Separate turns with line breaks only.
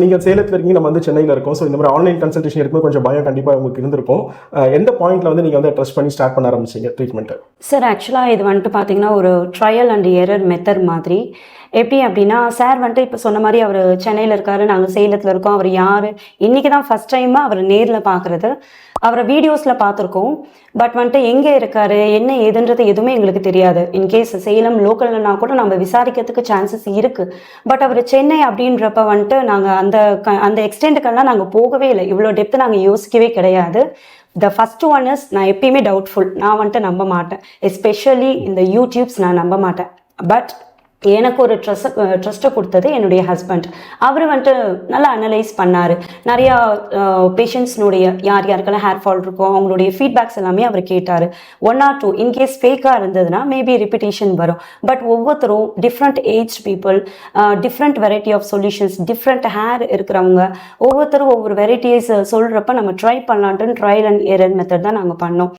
நீங்கள் சேலத்தில் இருக்கீங்க நம்ம வந்து சென்னையில் இருக்கோம். ஸோ இந்த மாதிரி ஆன்லைன் கன்சல்டேஷன் இருக்கும்போது கொஞ்சம் பயம் கண்டிப்பாக உங்களுக்கு இருந்திருக்கும். எந்த பாயிண்ட்ல வந்து நீங்கள் வந்து ட்ரஸ்ட் பண்ணி ஸ்டார்ட் பண்ண ஆரம்பிச்சிங்க ட்ரீட்மெண்ட்டு
சார் ஆக்சுவலாக இது வந்துட்டு பார்த்தீங்கன்னா ஒரு ட்ரையல் அண்ட் எரர் மெத்தட் மாதிரி. எப்படி அப்படின்னா சார் வந்துட்டு இப்போ சொன்ன மாதிரி அவர் சென்னையில் இருக்காரு நாங்கள் சேலத்தில் இருக்கோம். அவர் யார்? இன்றைக்கி தான் ஃபஸ்ட் டைமாக அவர் நேரில் பார்க்குறது அவரை வீடியோஸில் பார்த்துருக்கோம். பட் வந்துட்டு எங்கே இருக்காரு என்ன ஏதுன்றது எதுவுமே எங்களுக்கு தெரியாது. இன்கேஸ் சேலம் லோக்கல்னா கூட நம்ம விசாரிக்கிறதுக்கு சான்சஸ் இருக்குது பட் அவர் சென்னை அப்படின்றப்ப வந்துட்டு நாங்கள் அந்த க அந்த எக்ஸ்டெண்டுக்கெல்லாம் நாங்கள் போகவே இல்லை. இவ்வளோ டெப்த்து நாங்கள் யோசிக்கவே கிடையாது. த ஃபஸ்ட் ஒன் இஸ் நான் எப்பயுமே டவுட்ஃபுல் நான் வந்துட்டு நம்ப மாட்டேன். எஸ்பெஷலி இந்த யூடியூப்ஸ் நான் நம்ப மாட்டேன். பட் எனக்கு ஒரு ட்ரெஸ் ட்ரஸ்ட்டை கொடுத்தது என்னுடைய ஹஸ்பண்ட் அவர் வந்துட்டு நல்லா அனலைஸ் பண்ணார். நிறையா பேஷண்ட்ஸ்னுடைய யார் யாருக்கெல்லாம் ஹேர் ஃபால் இருக்கோ அவங்களுடைய ஃபீட்பேக்ஸ் எல்லாமே அவர் கேட்டார். One or two in case ஃபேக்காக இருந்ததுன்னா மேபி ரிப்பிட்டேஷன் வரும். பட் ஒவ்வொருத்தரும் different age people different variety of solutions different hair இருக்கிறவங்க ஒவ்வொருத்தரும் ஒவ்வொரு வெரைட்டிஸ் சொல்கிறப்ப நம்ம ட்ரை பண்ணலான்ட்டு ட்ரையல் அண்ட் எரர் மெத்தட் தான் நாங்கள் பண்ணோம்.